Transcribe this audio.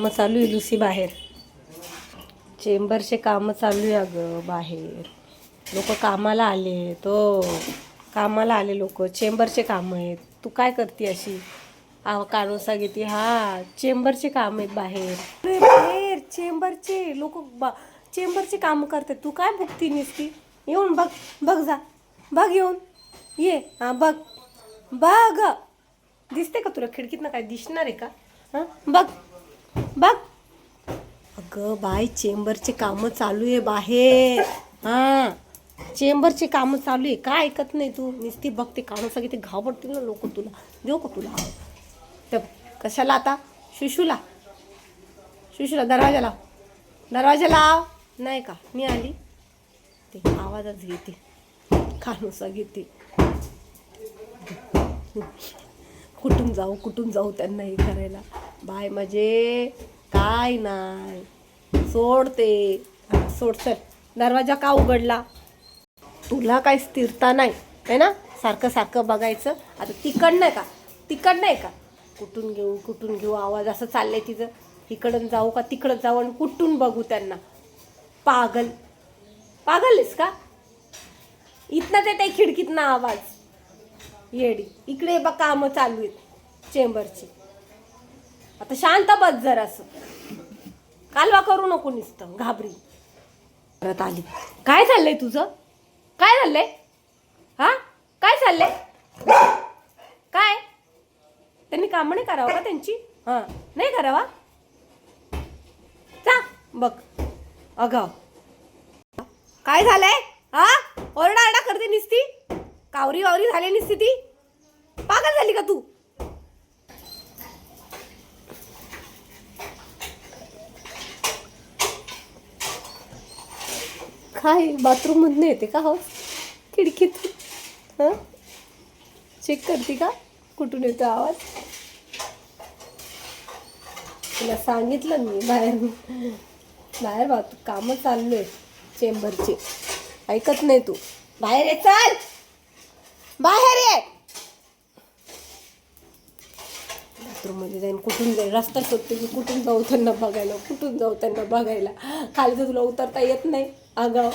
मग चालू आहे लुसी बाहेर. चेंबरचे कामं चालू आहे अगं बाहेर. लोक कामाला आले तो हो. कामाला आले लोक चेंबरचे कामं आहेत. तू काय करते अशी? आ कानोसा घेते. हा चेंबरचे काम आहेत बाहेर. बाहेर चेंबरचे. लोक बा चेंबरचे कामं करतात. तू काय बघती नुसती? येऊन बघ बघ जा. बघ येऊन. ये हा बघ. बघ. दिसते का तुला खिडकीतनं काय? दिसणार आहे का? हां बघ. बघ. अगं बाय चेंबरचे कामं चालू आहे बाहेर. हां. चेंबरचे कामं चालू आहे. काय ऐकत नाही तू? नुसती बघते कामं सगळी ते घाबरतील ना लोक तुला. देऊ का तुला? तर कशाला आता? शिशूला. शिशूला दरवाजा लाव दरवाजा लाव नाही का? मी आली. ते आवाजच घेते. कानुसा घेते. कुठून जाऊ कुठून जाऊ त्यांना हे करायला? बाय म्हणजे काय नाही. सोडते. हा, सोड सर दरवाजा का उघडला? तुला काही स्थिरता नाही है ना? सारखं सारखं बघायचं. आता तिकड नाही का? तिकड नाही का? कुठून घेऊ कुठून घेऊ? आवाज असं चाललंय तिचं. इकडून जाऊ का तिकडं जाऊ आणि कुठून बघू त्यांना? पागल. पागल आहेस का? इथनं ते त्या खिडकीतनं आवाज. येडी. इकडे बघ कामं चालू आहेत. चेंबरची. आता शांत बस जरा असं. कालवा करू नको नुसतं घाबरी. परत आली. काय चाललंय तुझं? काय चाललंय हा? काय चाललंय? काय? त्यांनी कामं नाही करावं का त्यांची? हां. नाही करावा? जा बघ. अगाव काय झालंय? हा? ओरडा आरडा करते निसती? कावरी वावरी झाली निसती ती? पागल झाली का तू? काय? बाथरूममधनं येते का हो? खिडकीत. हां? चेक करते का? कुठून येतो आवाज? तुला सांगितलं मी बाहेर. बाहेर वाहतूक कामं चाललो आहे चेंबरचे. ऐकत नाही तू. बाहेर ये चाल! बाहेर ये! बाथरूममध्ये जाईन कुठून जाईल रस्ता शोधते की कुठून जाऊ त्यांना बघायला कुठून जाऊ त्यांना बघायला? खाली तर तुला उतरता येत नाही आगाव.